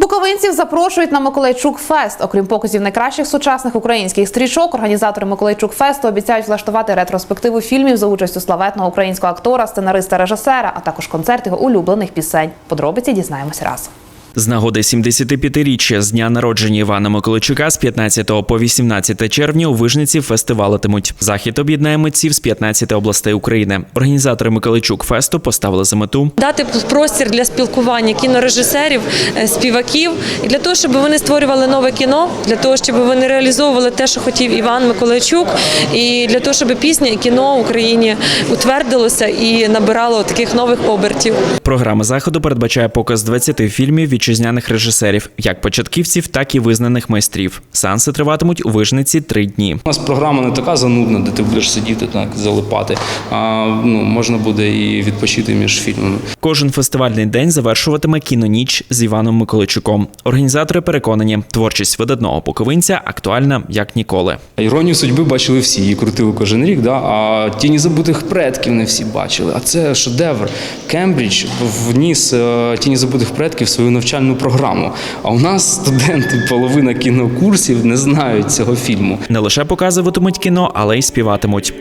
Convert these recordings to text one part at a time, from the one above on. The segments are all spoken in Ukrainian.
Буковинців запрошують на Миколайчук Фест. Окрім показів найкращих сучасних українських стрічок, організатори Миколайчук Фесту обіцяють влаштувати ретроспективу фільмів за участю славетного українського актора, сценариста, режисера, а також концерт його улюблених пісень. Подробиці дізнаємося разом. З нагоди 75-річчя з дня народження Івана Миколайчука з 15 по 18 червня у Вижниці фестивалитимуть. Захід об'єднає митців з 15 областей України. Організатори Миколайчук фесту поставили за мету дати простір для спілкування кінорежисерів, е, співаків і для того, щоб вони створювали нове кіно, для того, щоб вони реалізовували те, що хотів Іван Миколайчук, і для того, щоб пісня і кіно в Україні утвердилося і набирало таких нових обертів. Програма заходу передбачає показ 20 фільмів вітчизняних режисерів, як початківців, так і визнаних майстрів. Сеанси триватимуть у Вижниці три дні. У нас програма не така занудна, де ти будеш сидіти так залипати. А ну можна буде і відпочити між фільмами. Кожен фестивальний день завершуватиме кіноніч з Іваном Миколайчуком. Організатори переконані, творчість видатного буковинця актуальна як ніколи. Іронію судьби бачили всі, її крутили кожен рік. Да? А тіні забутих предків не всі бачили. А це шедевр. Кембридж вніс е, тіні забутих предків свою навчальну програму. А у нас студенти, половина кінокурсів не знають цього фільму. Не лише показуватимуть кіно, але й співатимуть.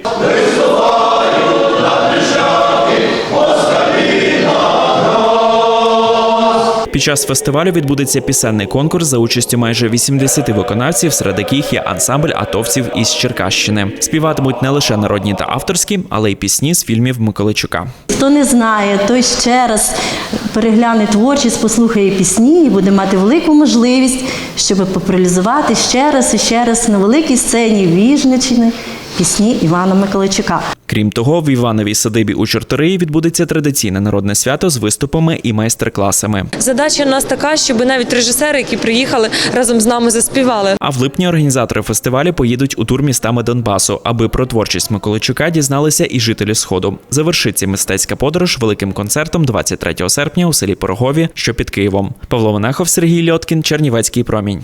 Під час фестивалю відбудеться пісенний конкурс за участю майже 80 виконавців, серед яких є ансамбль атовців із Черкащини. Співатимуть не лише народні та авторські, але й пісні з фільмів Миколайчука. Хто не знає, той ще раз перегляне творчість, послухає пісні і буде мати велику можливість, щоб популяризувати ще раз і ще раз на великій сцені Віжничини пісні Івана Миколайчука. Крім того, в Івановій садибі у Чорториї відбудеться традиційне народне свято з виступами і майстер-класами. Задача у нас така, щоб навіть режисери, які приїхали разом з нами, заспівали. А в липні організатори фестивалю поїдуть у тур містами Донбасу, аби про творчість Миколайчука дізналися і жителі Сходу. Завершиться мистецька подорож великим концертом 23 серпня у селі Порогові, що під Києвом. Павло Монахов, Сергій Льоткін, Чернівецький промінь.